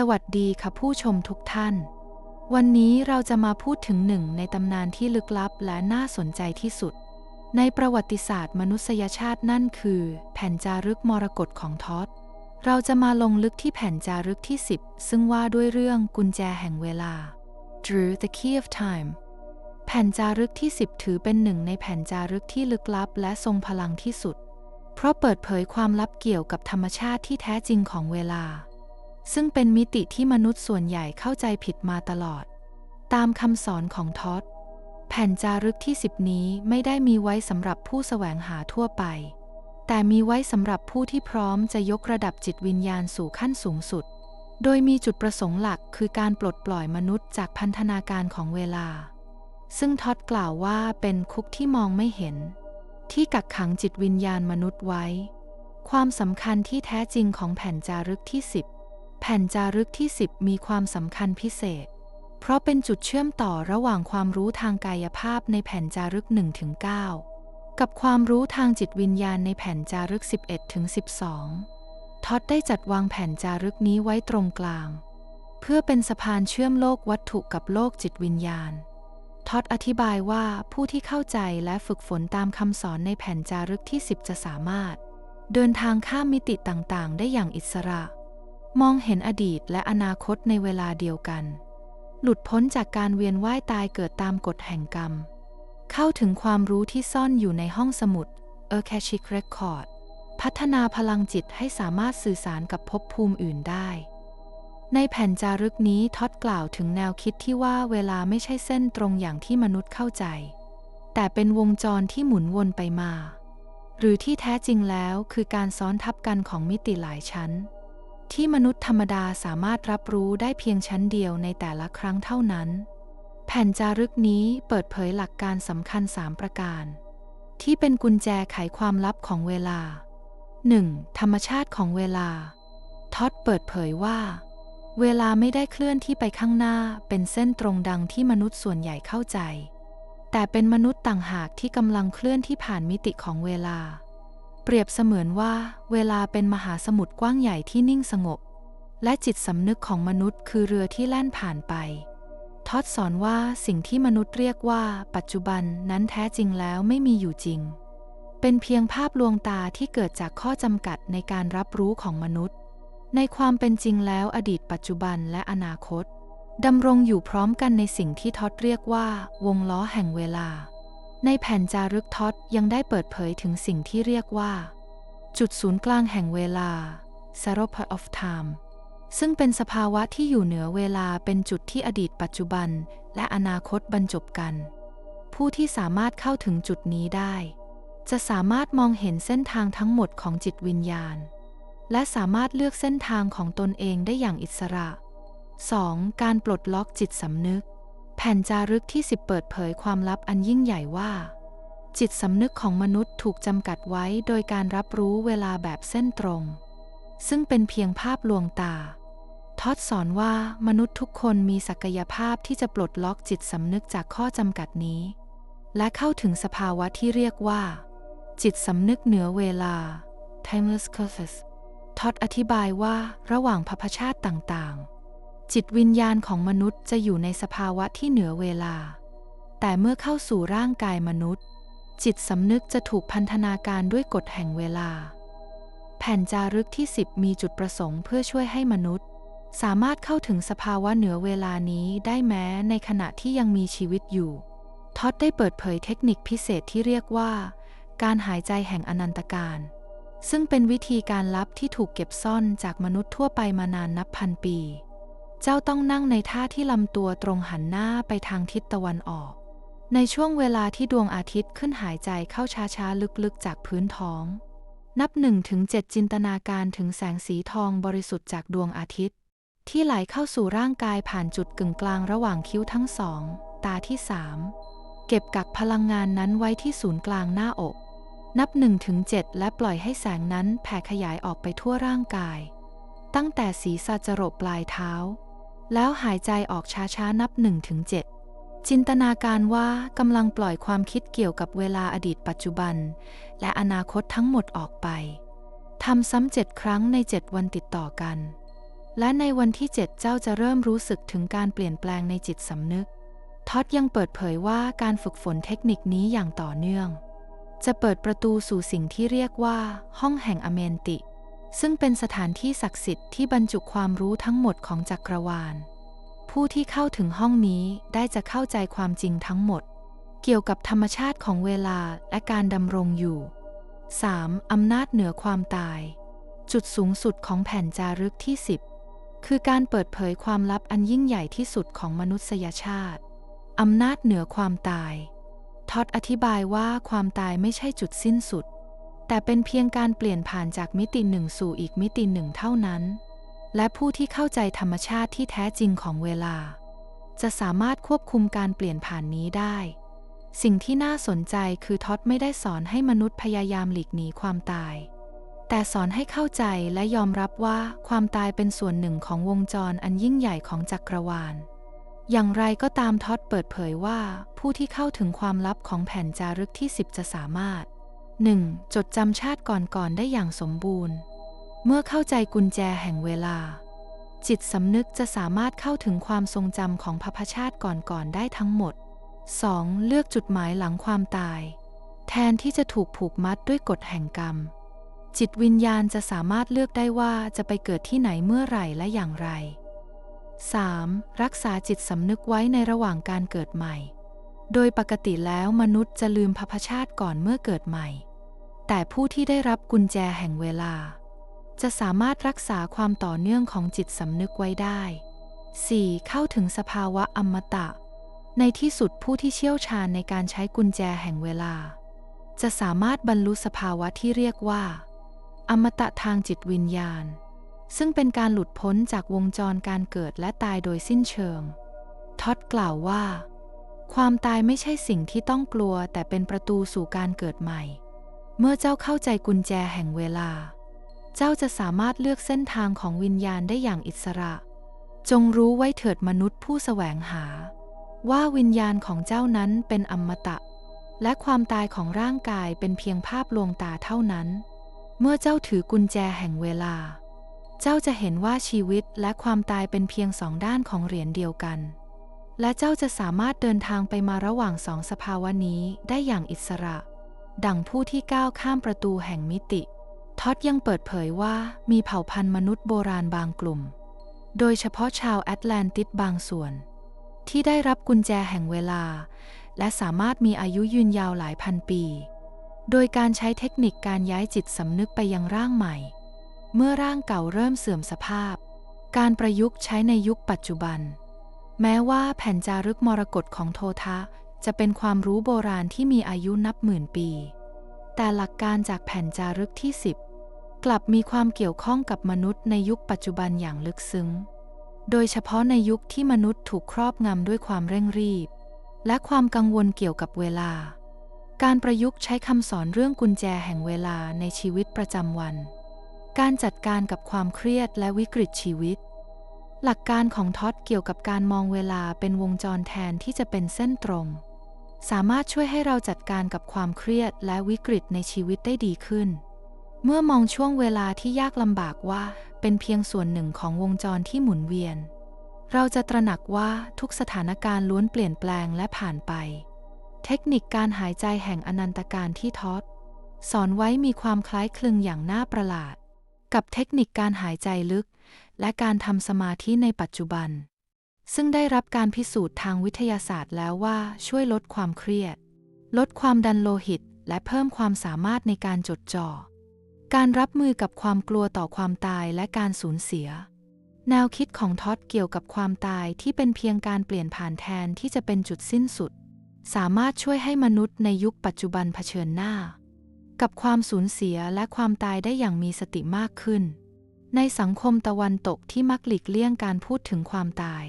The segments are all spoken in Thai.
สวัสดีค่ะผู้ชมทุกท่าน วันนี้เราจะมาพูดถึงหนึ่งในตำนานที่ลึกลับและน่าสนใจที่สุด ในประวัติศาสตร์มนุษยชาตินั่นคือ แผ่นจารึกมรกตของทอดเราจะมาลงลึกที่แผ่นจารึกที่ 10 ซึ่งว่าด้วยเรื่องกุญแจแห่งเวลา Drew the Key of Time แผ่นจารึกที่ 10 ถือเป็นหนึ่งในแผ่นจารึกที่ลึกลับและทรงพลังที่สุด เพราะเปิดเผยความลับเกี่ยวกับธรรมชาติที่แท้จริงของเวลา ซึ่งเป็นมิติที่มนุษย์ส่วนใหญ่เข้าใจผิดมาตลอด ตามคำสอนของท็อดแผ่นจารึกที่สิบนี้ไม่ได้มีไว้สำหรับผู้แสวงหาทั่วไป แต่มีไว้สำหรับผู้ที่พร้อมจะยกระดับจิตวิญญาณสู่ขั้นสูงสุด โดยมีจุดประสงค์หลักคือการปลดปล่อยมนุษย์จากพันธนาการของเวลา ซึ่งท็อดกล่าวว่าเป็นคุกที่มองไม่เห็น ที่กักขังจิตวิญญาณมนุษย์ไว้ ความสำคัญที่แท้จริงของแผ่นจารึกที่สิบ แผ่นจารึกที่ 10 มีความสำคัญพิเศษ เพราะเป็นจุดเชื่อมต่อระหว่างความรู้ทางกายภาพในแผ่นจารึก1-9กับความรู้ทางจิตวิญญาณในแผ่นจารึก 11-12ท็อดได้จัดวางแผ่นจารึกนี้ไว้ตรงกลาง เพื่อเป็นสะพานเชื่อมโลกวัตถุกับโลกจิตวิญญาณท็อดอธิบายว่าผู้ที่เข้าใจและฝึกฝนตามคำสอนในแผ่นจารึกที่ 10 จะสามารถ เดินทางข้ามมิติต่างๆ ได้อย่างอิสระ มองเห็นอดีตและอนาคตในเวลาเดียวกัน หลุดพ้นจากการเวียนว่ายตายเกิดตามกฎแห่งกรรม เข้าถึงความรู้ที่ซ่อนอยู่ในห้องสมุด a k a s h i c Record พัฒนาพลังจิตให้สามารถสื่อสารกับภพภูมิอื่นได้ ในแผ่นจารึกนี้ท็อดกล่าวถึงแนวคิดที่ว่าเวลาไม่ใช่เส้นตรงอย่างที่มนุษย์เข้าใจ แต่เป็นวงจรที่หมุนวนไปมา หรือที่แท้จริงแล้วคือการซ้อนทับกันของมิติหลายชั้น ที่มนุษย์ธรรมดาสามารถรับรู้ได้เพียงชั้นเดียวในแต่ละครั้งเท่านั้น แผ่นจารึกนี้เปิดเผยหลักการสำคัญสามประการ ที่เป็นกุญแจไขความลับของเวลา 1. ธรรมชาติของเวลา ท็อดเปิดเผยว่า เวลาไม่ได้เคลื่อนที่ไปข้างหน้าเป็นเส้นตรงดังที่มนุษย์ส่วนใหญ่เข้าใจ แต่เป็นมนุษย์ต่างหากที่กำลังเคลื่อนที่ผ่านมิติของเวลา เปรียบเสมือนว่าเวลาเป็นมหาสมุทรกว้างใหญ่ที่นิ่งสงบ และจิตสำนึกของมนุษย์คือเรือที่แล่นผ่านไป ทอดสอนว่าสิ่งที่มนุษย์เรียกว่าปัจจุบันนั้นแท้จริงแล้วไม่มีอยู่จริง เป็นเพียงภาพลวงตาที่เกิดจากข้อจำกัดในการรับรู้ของมนุษย์ ในความเป็นจริงแล้วอดีตปัจจุบันและอนาคตดำรงอยู่พร้อมกันในสิ่งที่ทอดเรียกว่า วงล้อแห่งเวลา ในแผ่นจารึกท็อตยังได้เปิดเผยถึงสิ่งที่เรียกว่า จุดศูนย์กลางแห่งเวลา c e r o p of Time ซึ่งเป็นสภาวะที่อยู่เหนือเวลาเป็นจุดที่อดีตปัจจุบัน และอนาคตบรรจบกัน ผู้ที่สามารถเข้าถึงจุดนี้ได้ จะสามารถมองเห็นเส้นทางทั้งหมดของจิตวิญญาณ และสามารถเลือกเส้นทางของตนเองได้อย่างอิสระ 2. การปลดล็อกจิตสำนึก แผ่นจารึกที่สิบเปิดเผยความลับอันยิ่งใหญ่ว่า จิตสำนึกของมนุษย์ถูกจำกัดไว้โดยการรับรู้เวลาแบบเส้นตรง ซึ่งเป็นเพียงภาพลวงตา ทอดสอนว่ามนุษย์ทุกคนมีศักยภาพที่จะปลดล็อกจิตสำนึกจากข้อจำกัดนี้ และเข้าถึงสภาวะที่เรียกว่า จิตสำนึกเหนือเวลา timeless conscious ทอดอธิบายว่าระหว่างพพชาติต่างๆ จิตวิญญาณของมนุษย์จะอยู่ในสภาวะที่เหนือเวลา แต่เมื่อเข้าสู่ร่างกายมนุษย์ จิตสำนึกจะถูกพันธนาการด้วยกฎแห่งเวลา แผ่นจารึกที่ 10 มีจุดประสงค์เพื่อช่วยให้มนุษย์ สามารถเข้าถึงสภาวะเหนือเวลานี้ได้แม้ในขณะที่ยังมีชีวิตอยู่ ท็อดได้เปิดเผยเทคนิคพิเศษที่เรียกว่า การหายใจแห่งอนันตการ ซึ่งเป็นวิธีการลับที่ถูกเก็บซ่อนจากมนุษย์ทั่วไปมานานนับพันปี เจ้าต้องนั่งในท่าที่ลำตัวตรงหันหน้าไปทางทิศตะวันออก ในช่วงเวลาที่ดวงอาทิตย์ขึ้นหายใจเข้าช้าๆ ลึกๆ จากพื้นท้อง นับหนึ่งถึงเจ็ดจินตนาการถึงแสงสีทองบริสุทธิ์จากดวงอาทิตย์ ที่ไหลเข้าสู่ร่างกายผ่านจุดกึ่งกลางระหว่างคิ้วทั้งสอง ตาที่สามเก็บกักพลังงานนั้นไว้ที่ศูนย์กลางหน้าอก นับหนึ่งถึงเจ็ดและปล่อยให้แสงนั้นแผ่ขยายออกไปทั่วร่างกาย ตั้งแต่ศีรษะจรดปลายเท้า แล้วหายใจออกช้าๆ นับ1ถึง7จินตนาการว่ากำลังปล่อยความคิดเกี่ยวกับเวลาอดีตปัจจุบัน และอนาคตทั้งหมดออกไปทำซ้ำเจ็ดครั้งในเจ็ดวันติดต่อกัน และในวันที่ 7 เจ้าจะเริ่มรู้สึกถึงการเปลี่ยนแปลงในจิตสำนึก ท็อดยังเปิดเผยว่าการฝึกฝนเทคนิคนี้อย่างต่อเนื่อง จะเปิดประตูสู่สิ่งที่เรียกว่า ห้องแห่งอเมนติ ซึ่งเป็นสถานที่ศักดิ์สิทธิ์ที่บรรจุความรู้ทั้งหมดของจักรวาล ผู้ที่เข้าถึงห้องนี้ได้จะเข้าใจความจริงทั้งหมด เกี่ยวกับธรรมชาติของเวลาและการดำรงอยู่ 3. อำนาจเหนือความตาย จุดสูงสุดของแผ่นจารึกที่ 10 คือการเปิดเผยความลับอันยิ่งใหญ่ที่สุดของมนุษยชาติ อำนาจเหนือความตายท็อดอธิบายว่าความตายไม่ใช่จุดสิ้นสุด แต่เป็นเพียงการเปลี่ยนผ่านจากมิติหนึ่งสู่อีกมิติหนึ่งเท่านั้น และผู้ที่เข้าใจธรรมชาติที่แท้จริงของเวลา จะสามารถควบคุมการเปลี่ยนผ่านนี้ได้ สิ่งที่น่าสนใจคือท็อดไม่ได้สอนให้มนุษย์พยายามหลีกหนีความตาย แต่สอนให้เข้าใจและยอมรับว่าความตายเป็นส่วนหนึ่งของวงจรอันยิ่งใหญ่ของจักรวาลอย่างไรก็ตามท็อดเปิดเผยว่า ผู้ที่เข้าถึงความลับของแผ่นจารึกที่ 10 จะสามารถ 1. จดจำชาติก่อนๆได้อย่างสมบูรณ์ เมื่อเข้าใจกุญแจแห่งเวลา จิตสำนึกจะสามารถเข้าถึงความทรงจำของพพชาติก่อนๆได้ทั้งหมด 2. เลือกจุดหมายหลังความตาย แทนที่จะถูกผูกมัดด้วยกฎแห่งกรรม จิตวิญญาณจะสามารถเลือกได้ว่าจะไปเกิดที่ไหนเมื่อไหร่และอย่างไร 3. รักษาจิตสำนึกไว้ในระหว่างการเกิดใหม่ โดยปกติแล้วมนุษย์จะลืมพพชาติก่อนเมื่อเกิดใหม่ แต่ผู้ที่ได้รับกุญแจแห่งเวลา จะสามารถรักษาความต่อเนื่องของจิตสำนึกไว้ได้ 4. เข้าถึงสภาวะอมตะ ในที่สุดผู้ที่เชี่ยวชาญในการใช้กุญแจแห่งเวลา จะสามารถบรรลุสภาวะที่เรียกว่า อมตะทางจิตวิญญาณ ซึ่งเป็นการหลุดพ้นจากวงจรการเกิดและตายโดยสิ้นเชิง ท็อดกล่าวว่า ความตายไม่ใช่สิ่งที่ต้องกลัวแต่เป็นประตูสู่การเกิดใหม่ เมื่อเจ้าเข้าใจกุญแจแห่งเวลา เจ้าจะสามารถเลือกเส้นทางของวิญญาณได้อย่างอิสระ จงรู้ไว้เถิดมนุษย์ผู้แสวงหา ว่าวิญญาณของเจ้านั้นเป็นอมตะ และความตายของร่างกายเป็นเพียงภาพลวงตาเท่านั้น เมื่อเจ้าถือกุญแจแห่งเวลา เจ้าจะเห็นว่าชีวิตและความตายเป็นเพียงสองด้านของเหรียญเดียวกัน และเจ้าจะสามารถเดินทางไปมาระหว่างสองสภาวะนี้ได้อย่างอิสระ ดังผู้ที่ก้าวข้ามประตูแห่งมิติ ท็อดยังเปิดเผยว่ามีเผ่าพันธุ์มนุษย์โบราณบางกลุ่ม โดยเฉพาะชาวแอตแลนติสบางส่วน ที่ได้รับกุญแจแห่งเวลา และสามารถมีอายุยืนยาวหลายพันปี โดยการใช้เทคนิคการย้ายจิตสำนึกไปยังร่างใหม่ เมื่อร่างเก่าเริ่มเสื่อมสภาพ การประยุกต์ใช้ในยุคปัจจุบัน แม้ว่าแผ่นจารึกมรกตของโททะ จะเป็นความรู้โบราณที่มีอายุนับหมื่นปี แต่หลักการจากแผ่นจารึกที่ 10 กลับมีความเกี่ยวข้องกับมนุษย์ในยุคปัจจุบันอย่างลึกซึ้ง โดยเฉพาะในยุคที่มนุษย์ถูกครอบงำด้วยความเร่งรีบ และความกังวลเกี่ยวกับเวลา การประยุกต์ใช้คำสอนเรื่องกุญแจแห่งเวลาในชีวิตประจำวัน การจัดการกับความเครียดและวิกฤตชีวิตหลักการของท็อดเกี่ยวกับการมองเวลาเป็นวงจรแทนที่จะเป็นเส้นตรง สามารถช่วยให้เราจัดการกับความเครียดและวิกฤตในชีวิตได้ดีขึ้น เมื่อมองช่วงเวลาที่ยากลำบากว่าเป็นเพียงส่วนหนึ่งของวงจรที่หมุนเวียน เราจะตระหนักว่าทุกสถานการณ์ล้วนเปลี่ยนแปลงและผ่านไป เทคนิคการหายใจแห่งอนันตการที่ท็อดสอนไว้มีความคล้ายคลึงอย่างน่าประหลาด กับเทคนิคการหายใจลึก และการทำสมาธิในปัจจุบัน ซึ่งได้รับการพิสูจน์ทางวิทยาศาสตร์แล้วว่าช่วยลดความเครียด ลดความดันโลหิต และเพิ่มความสามารถในการจดจ่อ การรับมือกับความกลัวต่อความตายและการสูญเสีย แนวคิดของท็อดเกี่ยวกับความตายที่เป็นเพียงการเปลี่ยนผ่านแทนที่จะเป็นจุดสิ้นสุด สามารถช่วยให้มนุษย์ในยุคปัจจุบันเผชิญหน้า กับความสูญเสียและความตายได้อย่างมีสติมากขึ้น ในสังคมตะวันตกที่มักหลีกเลี่ยงการพูดถึงความตาย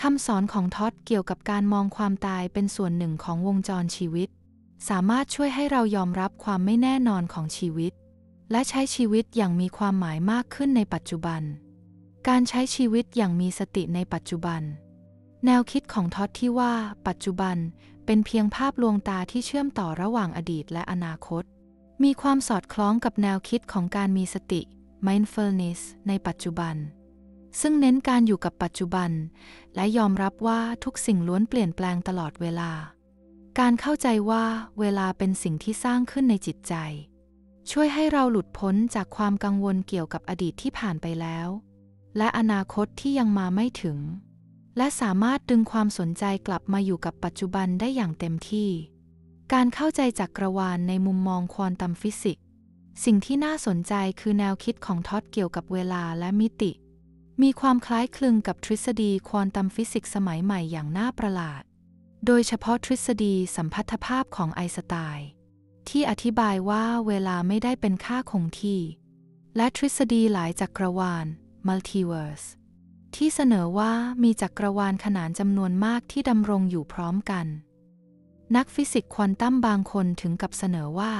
คำสอนของท็อดเกี่ยวกับการมองความตายเป็นส่วนหนึ่งของวงจรชีวิต สามารถช่วยให้เรายอมรับความไม่แน่นอนของชีวิต และใช้ชีวิตอย่างมีความหมายมากขึ้นในปัจจุบัน การใช้ชีวิตอย่างมีสติในปัจจุบัน แนวคิดของท็อดที่ว่า ปัจจุบันเป็นเพียงภาพลวงตาที่เชื่อมต่อระหว่างอดีตและอนาคต มีความสอดคล้องกับแนวคิดของการมีสติ mindfulness ในปัจจุบัน ซึ่งเน้นการอยู่กับปัจจุบัน และยอมรับว่าทุกสิ่งล้วนเปลี่ยนแปลงตลอดเวลา การเข้าใจว่าเวลาเป็นสิ่งที่สร้างขึ้นในจิตใจ ช่วยให้เราหลุดพ้นจากความกังวลเกี่ยวกับอดีตที่ผ่านไปแล้ว และอนาคตที่ยังมาไม่ถึง และสามารถดึงความสนใจกลับมาอยู่กับปัจจุบันได้อย่างเต็มที่ การเข้าใจจักรวาลในมุมมองควอนตัมฟิสิกส์สิ่งที่น่าสนใจคือแนวคิดของท็อดเกี่ยวกับเวลาและมิติ มีความคล้ายคลึงกับทฤษฎีควอนตัมฟิสิกส์สมัยใหม่อย่างน่าประหลาด โดยเฉพาะทฤษฎีสัมพัทธภาพของไอน์สไตน์ที่อธิบายว่าเวลาไม่ได้เป็นค่าคงที่ และทฤษฎีหลายจักรวาล multiverse ที่เสนอว่ามีจักรวาลขนานจำนวนมากที่ดำรงอยู่พร้อมกัน นักฟิสิกส์ควอนตัมบางคนถึงกับเสนอว่า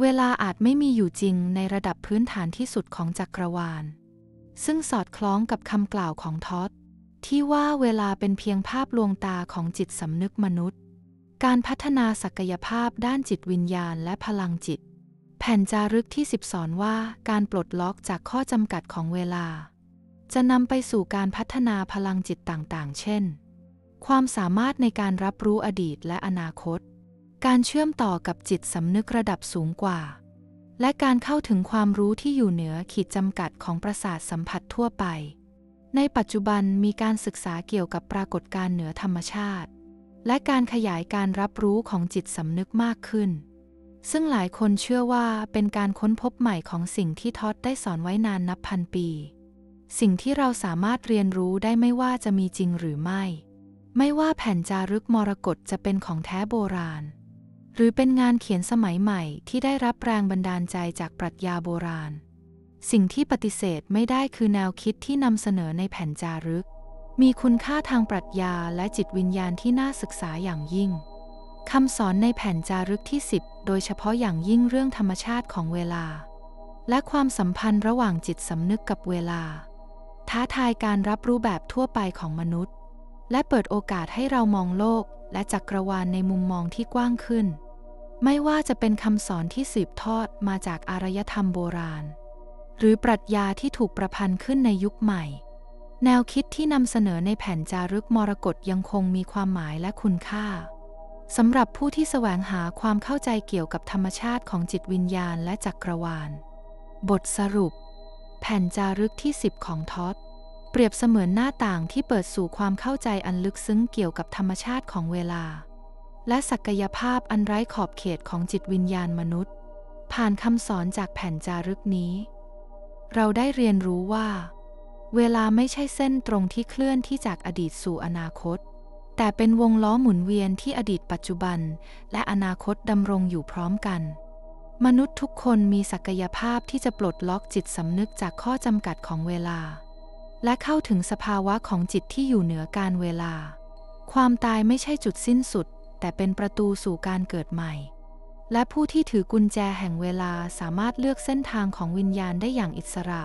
เวลาอาจไม่มีอยู่จริงในระดับพื้นฐานที่สุดของจักรวาล ซึ่งสอดคล้องกับคำกล่าวของท็อดที่ว่าเวลาเป็นเพียงภาพลวงตาของจิตสำนึกมนุษย์ การพัฒนาศักยภาพด้านจิตวิญญาณและพลังจิต แผ่นจารึกที่สิบสอนว่าการปลดล็อกจากข้อจำกัดของเวลา จะนำไปสู่การพัฒนาพลังจิตต่างๆ เช่น ความสามารถในการรับรู้อดีตและอนาคต การเชื่อมต่อกับจิตสำนึกระดับสูงกว่า และการเข้าถึงความรู้ที่อยู่เหนือขีดจำกัดของประสาทสัมผัสทั่วไป ในปัจจุบันมีการศึกษาเกี่ยวกับปรากฏการณ์เหนือธรรมชาติ และการขยายการรับรู้ของจิตสำนึกมากขึ้น ซึ่งหลายคนเชื่อว่าเป็นการค้นพบใหม่ของสิ่งที่ท็อดได้สอนไว้นานนับพันปี สิ่งที่เราสามารถเรียนรู้ได้ไม่ว่าจะมีจริงหรือไม่ ไม่ว่าแผ่นจารึกมรกตจะเป็นของแท้โบราณ หรือเป็นงานเขียนสมัยใหม่ที่ได้รับแรงบันดาลใจจากปรัชญาโบราณ สิ่งที่ปฏิเสธไม่ได้คือแนวคิดที่นำเสนอในแผ่นจารึก มีคุณค่าทางปรัชญาและจิตวิญญาณที่น่าศึกษาอย่างยิ่งคำสอนในแผ่นจารึกที่ 10 โดยเฉพาะอย่างยิ่งเรื่องธรรมชาติของเวลา และความสัมพันธ์ระหว่างจิตสำนึกกับเวลา ท้าทายการรับรู้แบบทั่วไปของมนุษย์ และเปิดโอกาสให้เรามองโลกและจักรวาลในมุมมองที่กว้างขึ้น ไม่ว่าจะเป็นคำสอนที่สืบทอดมาจากอารยธรรมโบราณ หรือปรัชญาที่ถูกประพันธ์ขึ้นในยุคใหม่ แนวคิดที่นำเสนอในแผ่นจารึกมรกตยังคงมีความหมายและคุณค่าสำหรับผู้ที่แสวงหาความเข้าใจเกี่ยวกับธรรมชาติของจิตวิญญาณและจักรวาล บทสรุป แผ่นจารึกที่ 10 ของท็อตเปรียบเสมือนหน้าต่างที่เปิดสู่ความเข้าใจอันลึกซึ้งเกี่ยวกับธรรมชาติของเวลา และศักยภาพอันไร้ขอบเขตของจิตวิญญาณมนุษย์ ผ่านคำสอนจากแผ่นจารึกนี้ เราได้เรียนรู้ว่า เวลาไม่ใช่เส้นตรงที่เคลื่อนที่จากอดีตสู่อนาคต แต่เป็นวงล้อหมุนเวียนที่อดีตปัจจุบัน และอนาคตดำรงอยู่พร้อมกัน มนุษย์ทุกคนมีศักยภาพที่จะปลดล็อกจิตสำนึกจากข้อจำกัดของเวลา และเข้าถึงสภาวะของจิตที่อยู่เหนือการเวลา ความตายไม่ใช่จุดสิ้นสุด แต่เป็นประตูสู่การเกิดใหม่ และผู้ที่ถือกุญแจแห่งเวลาสามารถเลือกเส้นทางของวิญญาณได้อย่างอิสระ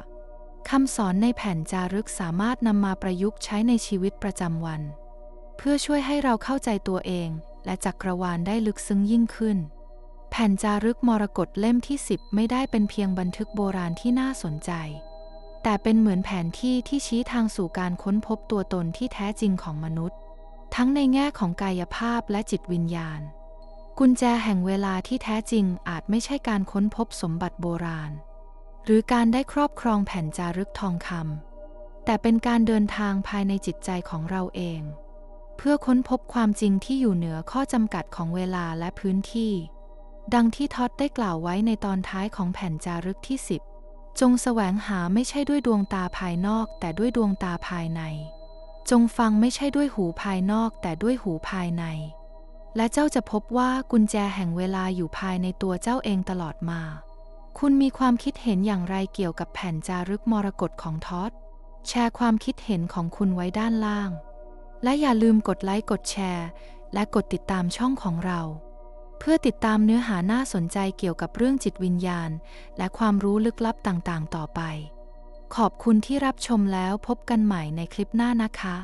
คำสอนในแผ่นจารึกสามารถนำมาประยุกต์ใช้ในชีวิตประจำวัน เพื่อช่วยให้เราเข้าใจตัวเอง และจักรวาลได้ลึกซึ้งยิ่งขึ้น แผ่นจารึกมรกตเล่มที่ 10 ไม่ได้เป็นเพียงบันทึกโบราณที่น่าสนใจ แต่เป็นเหมือนแผนที่ที่ชี้ทางสู่การค้นพบตัวตนที่แท้จริงของมนุษย์ ทั้งในแง่ของกายภาพและจิตวิญญาณ กุญแจแห่งเวลาที่แท้จริงอาจไม่ใช่การค้นพบสมบัติโบราณ หรือการได้ครอบครองแผ่นจารึกทองคำแต่เป็นการเดินทางภายในจิตใจของเราเอง เพื่อค้นพบความจริงที่อยู่เหนือข้อจำกัดของเวลาและพื้นที่ ดังที่ท็อดได้กล่าวไว้ในตอนท้ายของแผ่นจารึกที่ 10 จงแสวงหาไม่ใช่ด้วยดวงตาภายนอก แต่ด้วยดวงตาภายใน จงฟังไม่ใช่ด้วยหูภายนอกแต่ด้วยหูภายใน และเจ้าจะพบว่ากุญแจแห่งเวลาอยู่ภายในตัวเจ้าเองตลอดมา คุณมีความคิดเห็นอย่างไรเกี่ยวกับแผ่นจารึกมรกตของท็อดแชร์ความคิดเห็นของคุณไว้ด้านล่าง และอย่าลืมกดไลค์กดแชร์ และกดติดตามช่องของเรา เพื่อติดตามเนื้อหาน่าสนใจเกี่ยวกับเรื่องจิตวิญญาณ และความรู้ลึกลับต่างๆ ต่อไป ขอบคุณที่รับชมแล้วพบกันใหม่ในคลิปหน้านะคะ